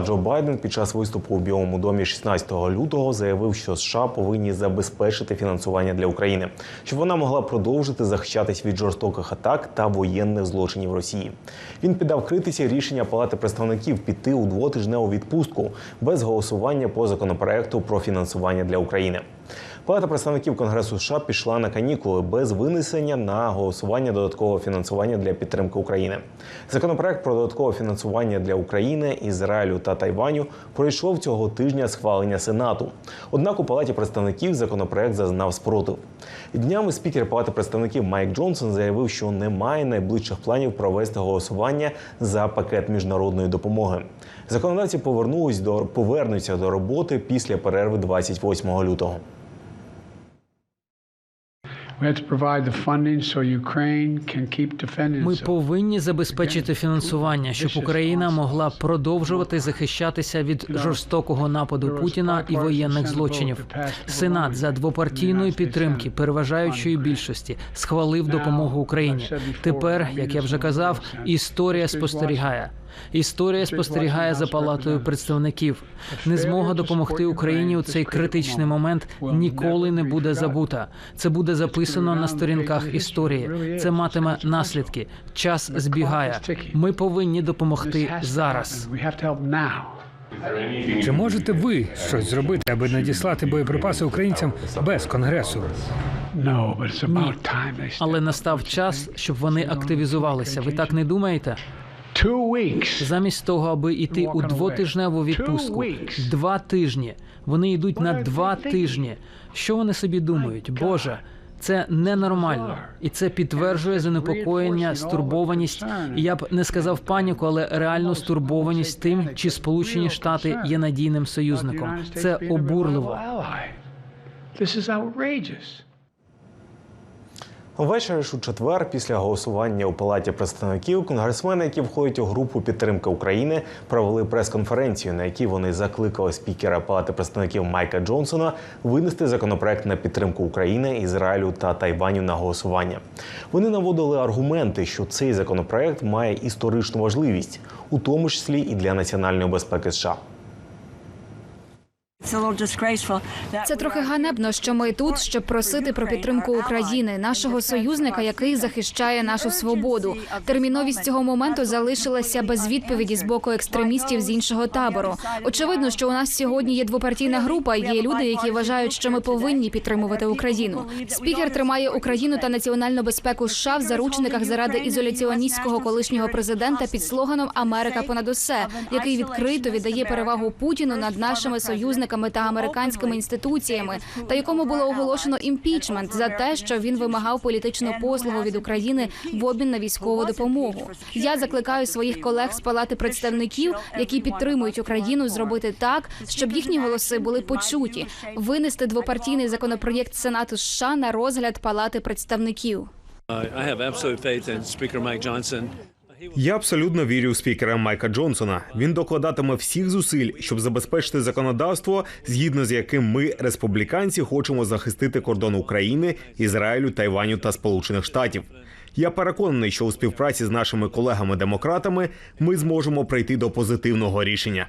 Джо Байден під час виступу у Білому домі 16 лютого заявив, що США повинні забезпечити фінансування для України, щоб вона могла продовжити захищатись від жорстоких атак та воєнних злочинів Росії. Він піддав критиці рішення Палати представників піти у двотижневу відпустку без голосування по законопроекту про фінансування для України. Палата представників Конгресу США пішла на канікули без винесення на голосування додаткового фінансування для підтримки України. Законопроект про додаткове фінансування для України, Ізраїлю та Тайваню пройшов цього тижня схвалення Сенату. Однак у Палаті представників законопроект зазнав спротив. Днями спікер Палати представників Майк Джонсон заявив, що немає найближчих планів провести голосування за пакет міжнародної допомоги. Законодавці повернулись до повернуться до роботи після перерви 28 лютого. Ми повинні забезпечити фінансування, щоб Україна могла продовжувати захищатися від жорстокого нападу Путіна і воєнних злочинів. Сенат за двопартійної підтримки переважаючої більшості схвалив допомогу Україні. Тепер, як я вже казав, історія спостерігає. Історія спостерігає за палатою представників. Незмога допомогти Україні у цей критичний момент ніколи не буде забута. Це буде записано на сторінках історії. Це матиме наслідки. Час збігає. Ми повинні допомогти зараз. Чи можете ви щось зробити, аби надіслати боєприпаси українцям без конгресу? They Але настав час, щоб вони активізувалися. Ви так не думаєте? Замість того, аби йти у двотижневу відпустку, два тижні. Вони йдуть на два тижні. Що вони собі думають? Боже, це ненормально, і це підтверджує занепокоєння, стурбованість. І я б не сказав паніку, але реальну стурбованість тим, чи Сполучені Штати є надійним союзником. Це обурливо. This is outrageous. Ввечері ж у четвер, після голосування у палаті представників, конгресмени, які входять у групу підтримки України, провели прес-конференцію, на якій вони закликали спікера палати представників Майка Джонсона винести законопроект на підтримку України, Ізраїлю та Тайваню на голосування. Вони наводили аргументи, що цей законопроект має історичну важливість, у тому числі і для національної безпеки США. Це трохи ганебно, що ми тут, щоб просити про підтримку України, нашого союзника, який захищає нашу свободу. Терміновість цього моменту залишилася без відповіді з боку екстремістів з іншого табору. Очевидно, що у нас сьогодні є двопартійна група. Є люди, які вважають, що ми повинні підтримувати Україну. Спікер тримає Україну та національну безпеку США в заручниках заради ізоляціоністського колишнього президента під слоганом Америка понад усе, який відкрито віддає перевагу Путіну над нашими союзниками та американськими інституціями, та якому було оголошено імпічмент за те, що він вимагав політичну послугу від України в обмін на військову допомогу. Я закликаю своїх колег з палати представників, які підтримують Україну, зробити так, щоб їхні голоси були почуті, винести двопартійний законопроєкт Сенату США на розгляд палати представників. I have absolute faith in Speaker Mike Johnson. Я абсолютно вірю в спікера Майка Джонсона. Він докладатиме всіх зусиль, щоб забезпечити законодавство, згідно з яким ми, республіканці, хочемо захистити кордон України, Ізраїлю, Тайваню та Сполучених Штатів. Я переконаний, що у співпраці з нашими колегами-демократами ми зможемо прийти до позитивного рішення.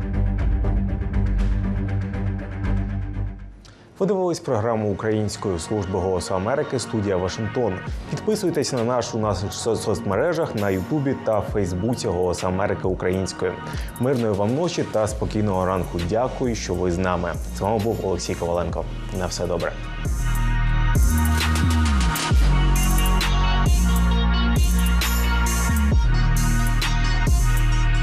Ви дивились програму Української служби голосу Америки студія Вашингтон. Підписуйтесь на наш у нас со- соцмережах на Ютубі та Фейсбуці Голос Америки Українською. Мирної вам ночі та спокійного ранку. Дякую, що ви з нами. З вами був Олексій Коваленко. На все добре.